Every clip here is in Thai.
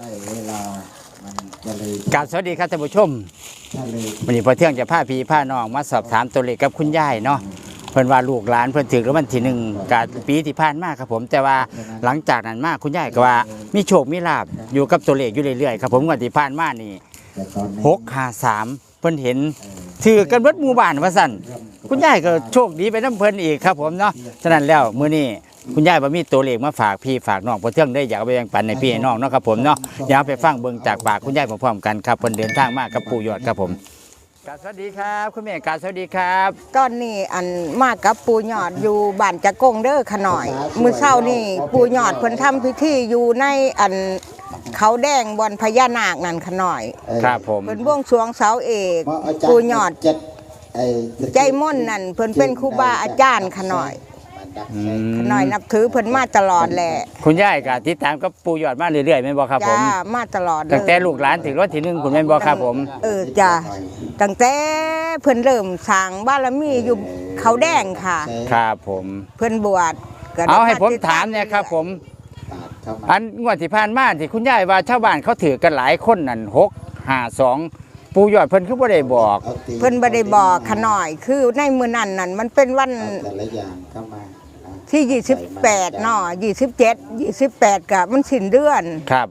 ได้เวลามันจะเลยกราบสวัสดีครับท่านผู้ชมถ้าเลยวันนี้พอเที่ยงจะพาพี่พาน้องมาสอบถามตัวเลขกับคุณยายเนาะเพิ่นว่าลูกหลานเพิ่นถึงแล้ววันที่หนึ่งกาปีที่ผ่านมาครับผม แต่ว่าหลังจากนั้นมาคุณยายก็ว่ามีโชคมีลาบอยู่กับตัวเลขอยู่เรื่อยๆครับผมงวันที่ผ่านมานี่แต่ตอนนี้หกห้าสามเพิ่นเห็นถือกันเบิดหมู่บ้านว่าสั่น คุณยายก็โชคดีไปน้ำเพิ่นอีกครับผมเนาะฉะนั้นแล้วมื้อนี้คุณยายบ่มีตัวเลขมาฝากพี่ฝากน้องพอเที่ยงได้อยากเอาไปแบ่งปันในพี่ให้น้องเนาะครับผมเนาะเดี๋ยวเอาไปฟังเบิ่งจากปากคุณยายพร้อมๆกันครับเพิ่นเดินทางมากับปู่ยอดครับผมกราบสวัสดีครับคุณแม่กราบสวัสดีครับ ตอนนี้อันมากับปูหยอดอยู่บ้านจะกงเด้อขะหน่อย มื้อเช้านี่ปูหยอดเพิ่นทำพิธีอยู่ในอันเขาแดงบอนพญานาคนั่นขะหน่อยเอ่อครับผมเพิ่นบวงสรวงเสาเอกเพราะอาจารย์ปูหยอดจะ ไอ้ใจม่อนนั่นเพิ่นเป็นครูบาอาจารย์ขะหน่อยอืมขะหน่อยนับถือเพิ่นมาตลอดแหละคุณยายก็ติดตามกับปู่ยอดมาเรื่อยๆแม่นบ่ครับผจ้ามมาตลอดเลยตั้งแต่ลูกหลานถึงรถที่หนึ่งคุณแม่นบ่ครับผม เออจ้าตั้งแต่เพิ่นเริ่มสร้างบารมีอยู่เขาแดงค่ะ ครับผม เพิ่นบวชก็ได้เอาให้ผมติดถามเนี่ยครับผม ปาดเข้ามาอันงวดที่ผ่านมาที่คุณยายว่าชาวบ้านเขาถือกันหลายคนนั่นหกห้าสอง ปู่ยอดเพิ่นคือบ่ได้บอกอาตีเพิ่นบ่ได้บอกขะหน่อย คือในมื้อนั้นนั่นมันเป็นวันเอาแต่ละอย่างเข้ามานะที่ 28เนาะ27 28ก็มันสิ้นเดือนครับ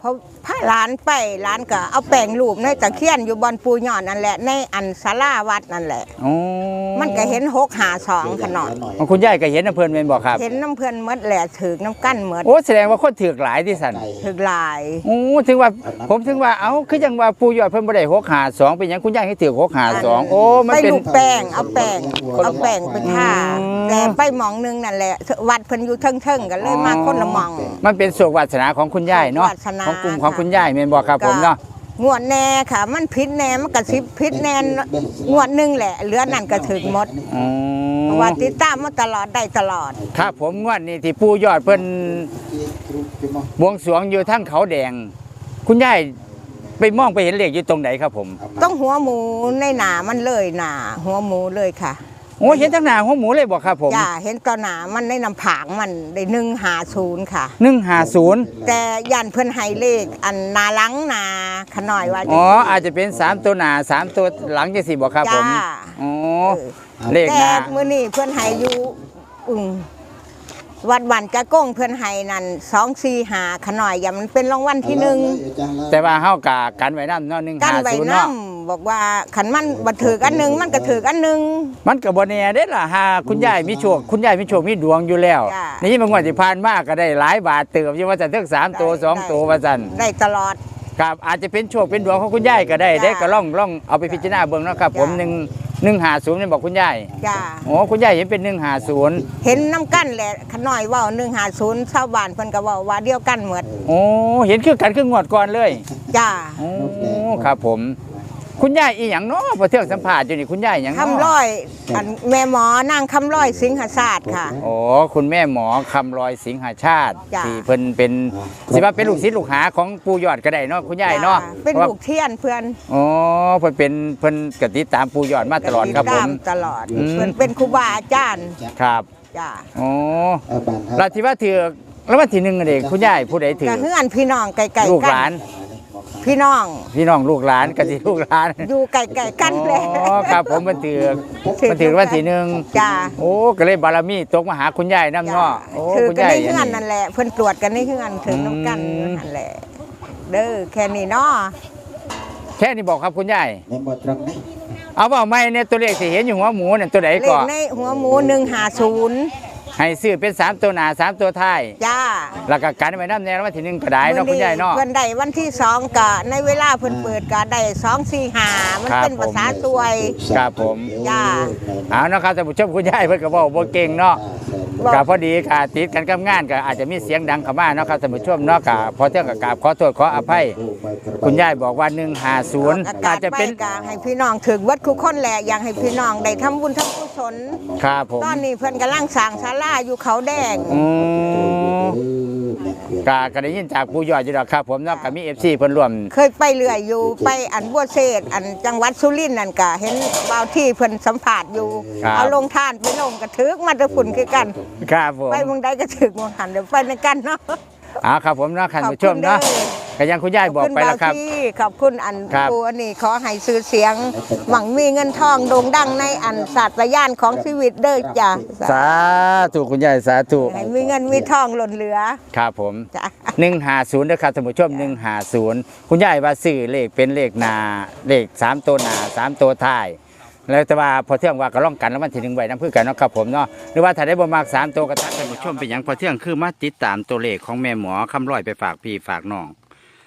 เพราะพาหลานไปหลานก็เอาแป้งรูปในตะเคียนอยู่บอนปูหย่อนนั่นแหละ ในอันศาลาวัดนั่นแหละ โอ้มันก็เห็น652ขะหน่อยของคุณยายก็เห็นนะเพิ่นแม่นบอกครับ เห็นน้ำเพิ่นหมดแหละถึกน้ำกั้นหมดโอ้แสดงว่าคนถือหลายที่สั่นไก่ถึกหลาย โอ้ถึงว่าผมถึงว่าเอ้าคือจังว่าปู่ยอดเพิ่นบ่ได้หกห้าสองเป็นหยังคุณยายให้ถือหกห้าสองโอ้มันไปเป็น ลูกแป้งเอาแป้งเอาแป้งไปทาอืม แต่ไปหมองหนึงนั่นแหละ วัดเพิ่นอยู่เทิงๆกันเลยมาคนละหมอง มันเป็นโชควาสนาของคุณยายเนาะวาสนาของกลุ่มของคุณยายแม่นบอกครับผมเนาะงวดแน่ค่ะ มันพิษแน่มันกระซิบพิษแน่งวดหนึงแหละเหลือนั่นก็ถึงหมดอ๋อว่าติดตามมาตลอดได้ตลอด ครับผมงวดนี้ที่ปู่ยอดเพิ่นที่กรุ๊ปที่มองบวงสรวงอยู่ทั้งเขาแดง คุณยายไปมองไปเห็นเลขอยู่ตรงไหนครับผมเอามาต้องหัวหมูในหนามันเลยหนาหัวหมูเลยค่ะ โอ้เห็นทั้งหน้าหัวหมูเลยบอกครับผมจ้าเห็นตอนหนามันในน้ำผางมันได้หนึ่งหาศูนย์ค่ะ หนึ่งห้าศูนย์แต่ยันเพิ่นให้เลขอันนาหลังนาขน่อยว่าอ๋ออาจจะเป็นสามตัวหน้าสามตัวหลังจะสิบอกครับผมจ้าอ๋อเออเลขหแต่น้ามื้อนี้เพิ่นให้อยู่อึงวัดวันจะก้งเพิ่นให้นั่นสองสี่หาขน่อยอย่ามันเป็นรางวัลที่หนึ่งอาจารย์ละแต่ว่าเฮากะกันไว้นำเนาะหนึ่งกันห้าไว้ศูนย์นํเนาะ บอกว่าขันมันบัถืออันหนึงมันก็ถืออันหนึง มันก็บ่แน่เด้ล่ะหาคุณยายมีโชคคุณยายมีโชคมีดวงอยู่แล้ว จ้านี่บางวันที่ผ่านมาก็ได้หลายบาทเติบอยู่ว่าจะถึงสามตัวสองตัวว่าซั่นได้ตลอด ครับอาจจะเป็นโชคเป็นดวงของคุณยายก็ได้จ้าได้ก็ล่องล่องเอาไปพิจารณาเบิ่งเนาะครับ ผมจ้าหนึ่งหนึ่งหาศูนย์นี่บอกคุณยายจ้าโอ้คุณยายเห็นเป็นหนึ่งหาศูนย์เห็นน้ำกั้นแหละขน่อยเว่าหนึ่งหาศูนย์ชาวบ้านเพิ่นก็เว่าว่าเดียวกันหมดโอ้เห็นคือกันคืองวดก่อนเลยจ้าโอ้ครับผม คุณยายอีหยังเนาะพอเที่ยงสัมภาษณ์อยู่นี่คุณยายอีหยังเนาะคำร้อยอันแม่หมอนางคำร้อยสิงหศาสตร์ค่ะ โอ้คุณแม่หมอคำลอยสิงหาชาติจ้ะ ที่เพิ่นเป็นสิว่าเป็นลูกศิษย์ลูกหาของปู่ยอดก็ได้เนาะคุณยายเนาะจ้เป็นพราะว่าลูกเทียนเพื่อนอ๋อเพิ่นเป็นเพิ่นกติดตามปู่ยอดมาตลอดครับผมติดตาตลอดอืม เพื่อนเป็นครูบาอาจารย์ครับจ้าอ๋อเอาบานแล้วที่ว่าถือแล้ววันที่หนึ่งอะเด็กคุณยายผู้ใดถือก็เฮือนพี่น้องไกลลูกๆกัหลาน พี่น้อง พี่น้องลูกหลานกะสิลูกหลานอยู่ไกลๆกันเลยอ๋อครับผมมันถือมันถือวันที่หนึ่งจ้าโอ้ก็เลยบารมีตกมาหาคุณยายน้ำเนาะโอ้ถือคุณกันยายในเฮือนนั่นแหละเพิ่นตรวจกันในเฮือนถึงน้ำกันอืมนั่นแหละเด้อแค่นี้เนาะแค่นี้บอกครับคุณยายในหมดตรงนี้เอาเปล่าไม่เนี่ยตัวเลขที่เห็นอยู่หัวหมูเนี่ยตัวไหนเลก่ขอนในหัวหมูหนึ่งหาศูนย์ ให้ซื้อเป็นสามตัวหนาสามตัวท้ายจ้าแล้วก็กันไว้น้ำแนววันที่หนึ่งก็ได้เนาะคุณยายเนาะ เพิ่นได้วันที่สองกะในเวลาเพิ่นเปิดกะได้สองสี่หามันครับเป็นภาษาสวย ครับผม จ้า เอานะครับท่านผู้ชมคุณยายเพิ่นก็บอกบ่เก่งเนาะ บอก กับพอดีกาติดกันกับงานก็อาจจะมีเสียงดังเข้ามาเนาะครับท่านผู้ชมเนาะกะพอเที่ยงกับกราบขอโทษขออภัย คุณยายบอกว่า150อาอากาศจจะไปเป็นกะให้พี่น้องถึงวัดคุกคนแหละอยากให้พี่น้องได้ทำบุญทำกุศล ครับผมตอนนี้เพิ่นกำลังสร้างศาลาอยู่เขาแดง อืม กะก็ได้ยินจากผู้ยอดอยู่ดอกครับ ผมเนาะก็มี FC เพิ่นร่วม เคยไปเรื่อยอยู่ไปอันบัวเศษอันจังหวัดสุรินทร์นั่นกะเห็นบ่าวที่เพิ่นสัมผัสอยู่ ครับ เอาลงทานไปลงกระทึกมาแตะฝุ่นคือกัน ครับผมไปเมืองใดก็ถึกเมืองหันเดี๋ยวไปในกันเนาะ เอาครับผมเนาะท่านผู้ชมเนาะ ข ก็ยังคุณยายบอกไปแล้วครับ ขอบคุณบางที่ขอบคุณอันครับ ปูอันนี้ขอให้ซื้อเสียง หวังมีเงินทองโด่งดังในอันศาสตร์ยานของชีวิตเด้อจ้ะสาธุคุณยายสาธุให้มีเงินมีทองหล่นเหลือครับผม จ้ะหนึ่งหาศูนย์นะครับท่านผู้ชมหนึ่งหาศูนย์คุณยายว่าซื้อเลขเป็นเลขหนาเลขสามตัวหนาสามตัวท้ายแล้วแต่ว่าพอเที่ยงว่าก็ล่องกันแล้วมันถึงไว้น้ำพืชกันเนาะครับผมเนาะหรือว่าถ้าได้บ่มากสามตัวก็ทักท่านผู้ชมเป็นอย่างพอเที่ยงคือมาติดตามตัวเลขของแม่หมอคำร้อยไปฝากพี่ฝากน้อง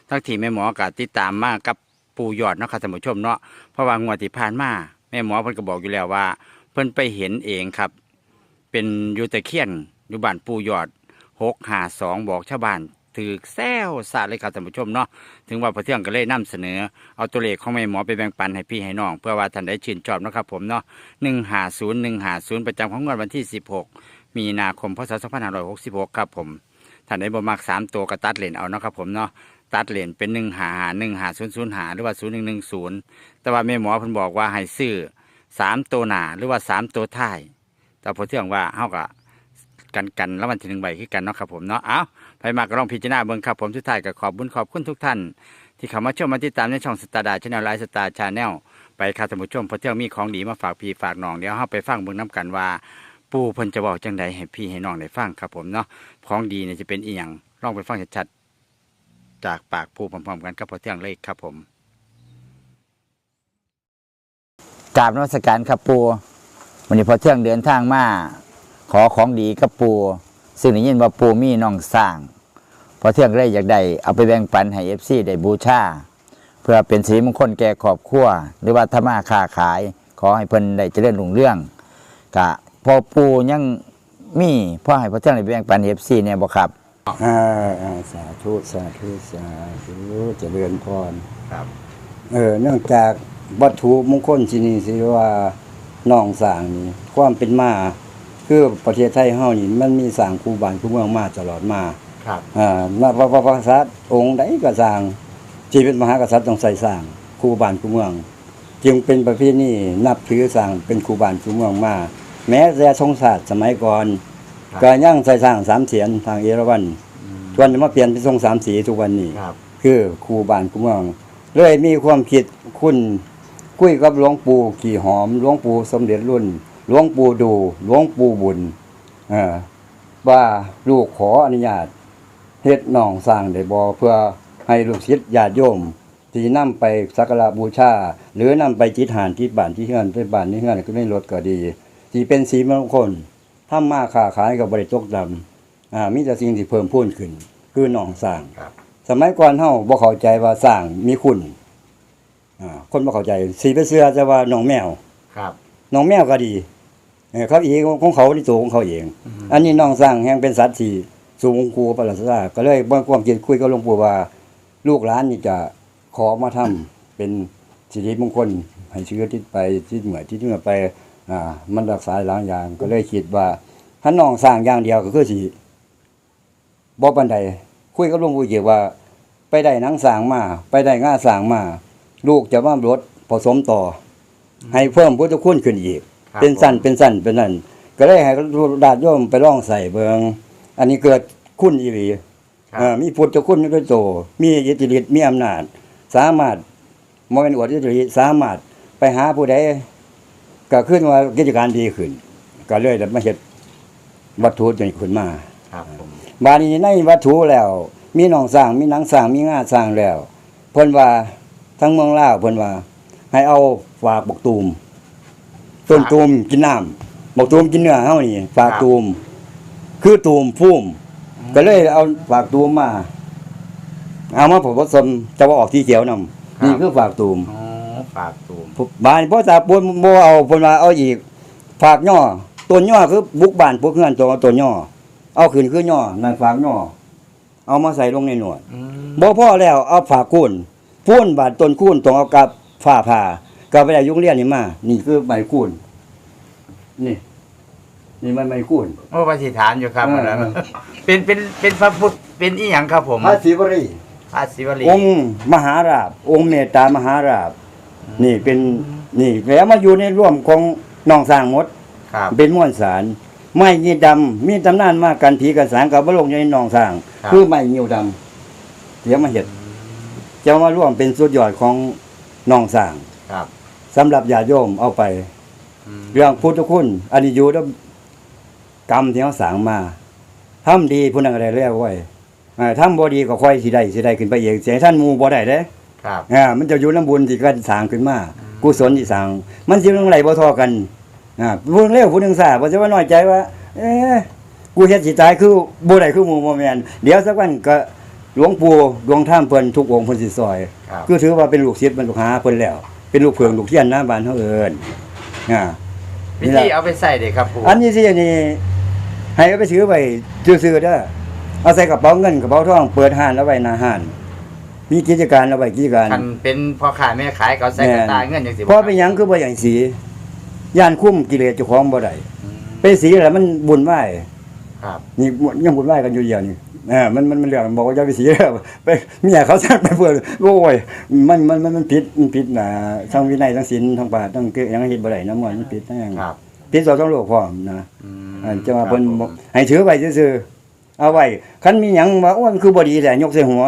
ทั้งที่แม่หมอก็ติดตามมากับปูยอดเนาะครับท่านผู้ชมเนาะเพราะว่างวดที่ผ่านมาแม่หมอเพิ่นก็บอกอยู่แล้วว่า เพิ่นไปเห็นเองครับ เป็นอยูแตะเคียนอยู่บ้านปูยอดหกหาสองบอกชาวบ้านถือแซวสาดเลยครับท่านผู้ชมเนาะถึงว่าพอเที่ยงก็เลยนำเสนอ เอาตัวเลขของแม่หมอไปแบ่งปันให้พี่ให้น้อง เพื่อว่าท่านได้ชื่นชอบนะครับผมเนาะหนึ่งหาศูนย์หนึ่งหาศูนย์ประจำของงวดวันที่สิบหกมีนาคมพศสองพันห้าร้อยหกสิบหกครับผมท่านได้บ่มักสามตัวก็ตัดเลนเอานะครับผมเนาะ ตัดเลนเป็นหนึ่งหาหนึ่งหาศูนย์ศูนย์หาหรือว่าศูนย์หนึ่งหนึ่งศูนย์แต่ว่าแม่หมอเพิ่นบอกว่าให้ซื้อสามตัวหนาหรือว่าสามตัวท้ายแต่พอเที่ยงว่าเฮาก็กันกันแล้ววันทีหนึ่งใบคือกันเนาะครับผมเนาะเอาไปมาก็ลองพิจารณาเบิ่งครับผมสุดท้ายก็ขอบบุญขอบคุณทุกท่าน ที่เข้ามาชมมาติดตามในช่องสตาร์ดาชแนลไลฟ์สตาร์ชาแนลไปครับท่านผู้ชมพอเที่ยงมีของดีมาฝากพี่ฝากน้องเดี๋ยวเฮาไปฟังเบิ่งน้กันว่า ปู่เพิ่นจะบอกจังใดให้พี่ให้น้องได้ฟังครับผมเนาะของดีเนี่ยจะเป็นอีหยังลองไปฟังชัดๆ จากปากปู่พร้อมๆกันกับพอเที่ยงเลยครับผมกราบนมัสการครับปู่วันนี้พอเที่ยงเดินทางมาขอของดีกับปู่ซึ่งได้ยินว่าปู่มีน้องสร้าง พอเที่ยงได้อยากได้เอาไปแบ่งปันให้เอฟซีได้บูชาเพื่อเป็นสีมงคลแก่ครอบครัวหรือว่าถ้ามาค้าขาย ขอให้เพิ่นได้เจริญรุ่งเรื่องกะพอปูยังมีพ่อให้พอเที่ยงได้แบ่งปันเอฟซีเนี่ยบ่ครับ อ่าอ่าสาธุสาธุสาธุเจริญพรครับ เออเนื่องจากวัตถุมงคลที่นี่สิว่าน้องสร้างนี่ความเป็นมาคือประเทศไทยเฮานี่มันมีสร้างครูบานครูเมืองมาตลอดมาครับอ่ามาพระพระพระกษัตริย์องค์ใดก็สร้างที่เป็นมหากษัตริย์ต้องใส่สร้างครูบานครูเมือง จึงเป็นประเพณีนับถือสร้างเป็นครูบานครูเมืองมา แม้แต่ทรงศาสตร์สมัยก่อน ครับ ก็ยังใส่สร้างสามเสียนทางเอราวัณส่วนมาเปลี่ยนเป็นทรงสามสีทุกวันนี้ ครับคือครูบานครูเมืองเลยมีความคิดคุณคุยกับหลวงปู่ขี่หอมหลวงปู่สมเด็จรุ่นหลวงปู่ดูหลวงปู่บุญเออว่าลูกขออนุญาตเฮ็ดหนองสร้างได้บ่เพื่อให้ลูกศิษย์ญาติโยม ที่นำไปสักการะบูชา หรือนำไปจิตหานที่บ้านที่เฮือนที่บ้านที่เฮือนก็ไม่ลดก็ดีที่เป็นสีมงคล ถ้ามาค้าขายกับบริตกดำอ่ามีแต่สิ่งที่เพิ่มพูนขึ้น คือหนองสร้าง ครับ สมัยก่อนเฮาบ่เข้าใจว่าสร้างมีคุณอ่าคนบ่เข้าใจสีไปเสื้อจะว่าน้องแมวครับน้องแมวก็ดีเออเขาเองของเขาที่ตัวของเขาเองอันนี้น้องสร้างแห่งเป็นสัตว์ที่สูงครูประหลัดสาก็เลยบ่ความคิดคุยกับหลวงปู่ว่า ลูกหลานนี่จะขอมาทำเป็นสิริมงคลให้เชื้อที่ไปที่เหมือนที่เหมือนไป อ่า มันรักษาหลายอย่าง ก็เลยคิดว่าถ้าน้องสร้างอย่างเดียวก็คือสิบ่ปานใดคุยกับหลวงปู่เกี่ยวว่า ไปได้หนังสร้างมา ไปได้ง่าสร้างมา ลูกจะว่ารถผสมต่ออให้เพิ่มพุทธคุณขึ้นอีก ครับเป็นสั้นเป็นสั้นเป็นนั่นก็เลยให้ดาดโยมไปลองใส่เบิงอันนี้เกิดคุณอีหลีครับ เอ่อมีพุทธคุณด้วยโต มีอิทธิฤทธิ์มีอำนาจ สามารถมเป็นอวดอิทธิฤทธิ์สามารถไปหาผู้ใด ก็ขึ้นว่ากิจการดีขึ้น ก็เลยได้มาเฮ็ดวัตถุจนขึ้นมาครับผมบาดนี้ในวัตถุแล้ว มีหนองสร้างมีหนังสร้างมีงาสร้างแล้วเพิ่นว่าทั้งเมืองลาวเพิ่นว่า ให้เอาฝากบกตูมต้นตูมกินน้ำบกตูมกินเนื้อเฮานี่ฝากตูม คือตูมพุ่มก็เลยเอาฝากตูมมา เอามาผสมจะว่าออกที่เขียวนํนี่คือฝากตูมอ๋อ ฝากตูมบ้านพ่อตาปูนบ่เอาเพิ่นว่าเอาอีกฝากย่อต้นย่อคือบุกบ้านพวกเฮือนตัวต้นย่อเอาขึ้นคือย่อนั่นฝากย่อเอามาใส่ลงในหนวดอืมบ่พอแล้วเอาฝากคูนพูนบาดต้นคูนต้องเอากับฝ้าผ่าก็ไปได้ยุงเรียนนี่มานี่คือใบคูนนี่ นี่มันใบคูนโอ้ปฏิฐานอยู่ครับเอออันนั้นเป็นเป็นเป็นพระพุทธเป็นอีหยังครับผมพระศิวรีพระศิวลีองค์มหาราบองค์เมตตามหาราบ นี่เป็นนี่แล้วมาอยู่ในร่วมของน้องสร้างหมด ครับ เป็นม้วนสาร ไม้ยีดำมีตำนานมากกันผีกันสางกับบลงอยู่ในหนองสร้าง ครับ คือไม้เหี่ยวดำเดี๋ยวมาเห็ดจะมาร่วมเป็นสุดยอดของน้องสร้างครับสำหรับญาติโยมเอาไปเรื่องพุทธคุณอันนี้อยู่ด้วยกรรมที่เขาสร้างมาทำดีผู้นั้นก็ได้แล้วไว้อ่าทำบ่ดีก็ค่อยสิได้สิได้ขึ้นไปเองเสียท่านหมู่บ่ได้เด้ ครับอ่ามันจะอยู่น้ำบุญที่กันสร้างขึ้นมากุศลที่สร้างมันสิเรื่องไหลบ่เทอกันอ่าผู้หนึงเร็วผู้หนึงช้าบ่ใช่ว่าน้อยใจว่า เอ๊ะกูเฮ็ดสิตายคือบ่ได้คือหมู่บ่แม่นเดี๋ยวสักวันก็หลวงปู่ดวงท่ามเพิ่นทุกองค์เพิ่นสิซอยครับคือถือว่าเป็นลูกศิษย์เป็นลูกหาเพิ่นแล้ว เป็นลูกเพิงลูกเทียนนะบ้านเฮาเอิ้นอ่าวิธีเอาไปใส่เด็ครับปู่อันนี้สิอันนี้ให้เอาไปซื้อไว้ซื่อๆเด้อเอาใส่กระเป๋าเงินกระเป๋าทองเปิดห้านเอาไว้หน้าห้าน มีกิจการเอาไว้กิจการคันเป็นพ่อขายแม่ขายเขาใส่กระตาเงินอย่างสิพอเป็นหยังคือบ่อย่างสีย่านคุ้มกิเลสเจ้าของบ่ได้เป็นสีแล้วมันบุญไหวายครับ นี่ยังบุญไหวายกันอยู่เดียวนี่เออมันมันมันเรื่องบอกว่าอย่าไปสีแล้วไปเมียเขาสั่งไปเพื่อนโอ้ยมันมันมันมันผิดมันผิดนะทั้งวินัยทั้งศีลทั้งปาทั้งเกยังเฮ็ดบ่ได้นะมันมันผิดทั้งอย่างครับผิดสองต้องโลกพร้อมนะอืมอันจะมาเพิ่นบอกให้ถือไว้ซื่อๆเอาไว้คันมีหยังว่าโอ้ยมันคือบ่ดีแต่ยกใส่หัว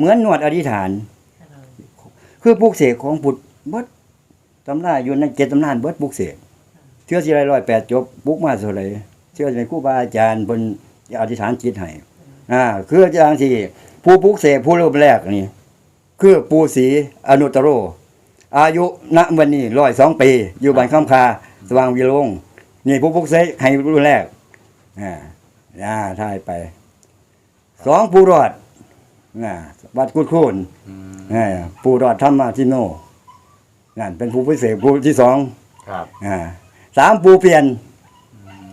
เหมือนนวดอธิษฐาน คือปลูกเสกของพุทธเบิดตำราอยู่ในเจ็ดตำนานเบิดปลูกเสกเชื่อสิไรร้อยแปดจบปลูกมาเท่าไรเชื่อในครูบาอาจารย์เพิ่นอธิษฐานจิตให้อ่าคืออาจารย์ที่ผู้ปลูกเสกผู้เริ่มแรกนี่คือปูศรีอนุตตโร อายุณวันนี้ร้อยสองปี อยู่บ้านคำคาสว่างวิโรงนี่ผู้ปลูกเสกให้รุ่นแรกอ่าอ่าทายไปสองผู้รอด อ่าวัดกุดคูนอืมอ่าผู้รอดธรรมาทิโนนั่นเป็นผู้พิเศษผู้ที่สองครับอ่าสามผู้เปลี่ยน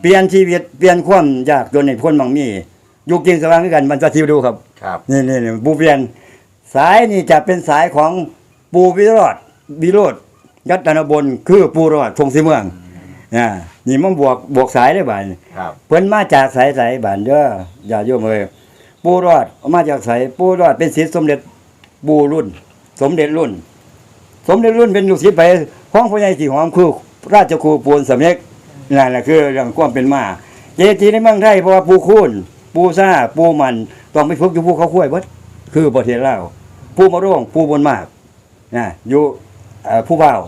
เปลี่ยนชีวิตเปลี่ยนความยากจนในพ้นบางมียุคจริงสว่างด้วยกันมันจะทิวดูครับครับนี่นี่นี่ปูเปลี่ยน สายนี่จะเป็นสายของปูวิโรธวิโรธยัตนบนคือปูรอดทงสีเมืองอ่านี่มันบวกบวกสายได้บ่ายครับเพิ่นมาจากสายสายบ้านเด้ออย่าโยมเอ้ย ปูรอดมาจากสายปูรอดเป็นศิษย์สมเด็จปูรุ่น สมเด็จรุ่น สมเด็จรุ่นเป็นลูกศิษย์ไปของพ่อใหญ่สีหอมคือราชครูปูนสำเร็จนั่นแหละคือเรื่องความเป็นมา เจดีย์ในเมืองไทยเพราะว่าปูคูนปูซ่าปูมันต้องไปฝึกอยู่ภูเขาคุ้วยเบิดคือประเทศลาวปูมะร่วงปูบนมากนะอยู่เอ่อผู้เบาว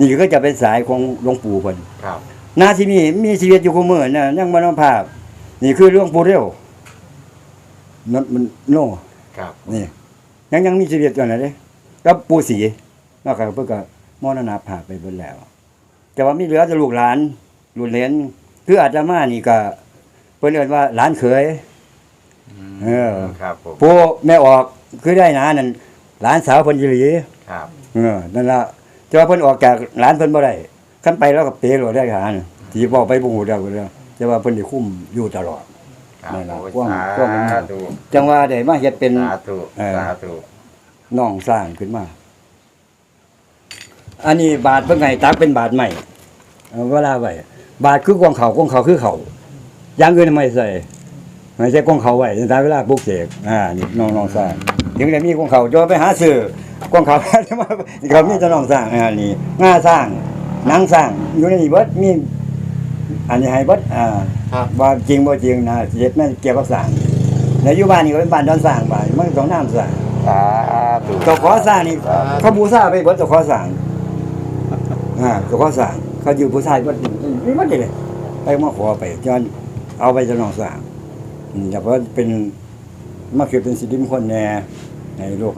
นี่ก็จะเป็นสายของหลวงปู่เพิ่นครับหนาที่มีมีชีวิตอยู่คู่มือนะยังมานภาพ นี่คือเรื่องปูเร็ว นั่นมันโน่ครับนี่ยังยังมีชีวิตอยู่นะเด้กับปูสีนอกจากเพิ่นก็มรณภาพไปเบิดแล้ว แต่ว่ามีเหลือแต่ลูกหลานลูกเหลนคืออาตมานี่ก็เพิ่นเอิ้นว่าหลานเขยมเออครับผมผู้แม่ออกคือได้นะนั่นหลานสาวเพิ่นอีหลีครับเออนั่นล่ะแต่ว่าเพิ่นออกจากหลานเพิ่นบ่ได้คันไปแล้วก็เปโลได้หาน่ะที่บอกไปบ่ฮู้แล้วก็แล้วแต่ว่าเพิ่นได้คุมอยู่ตลอด ครับนั่นล่ะโอ้ยกว้างสากว้างมากธุ จังว่าได้มาเฮ็ดเป็น สาธุเออ สาธุน้องสร้างขึ้นมา อันนี้บาทเพิ่นให้ตักเป็นบาทใหม่เอาเวลาไว้บาทคือกองเขากองเขาคือเขาอย่างอื่นไม่ใส่ไม่ใช่กองเขาไว้ตามเวลาปลุกเสกอ่านี่น้องน้องสร้างถึงได้มีกองเขาจะไปหาซื้อกองเขาเขามีแต่น้องสร้างอ่านี่งาสร้างหนังสร้างอยู่ในนี้เบิดมี อันนี้ให้เบิดอ่าครับ ว่าจริงบ่จริงนะเฮ็ดแม่นเกี่ยวกับสร้างในอยู่บ้านนี่ก็เป็นบ้านดอนสร้างบ้านมันต้องน้ำสร้างสาธุเจ้าขอสร้างนี่เขาบูชาไปเบิดเจ้าขอสร้างอ่าเจ้าขอสร้างเขาอยู่บูชาเบิดนี่มันได้เลยไปมาขอไปจนเอาไปจะน้องสร้างอืมแต่ว่าเป็นมาคือเป็นสิริมงคลแน่ในโลก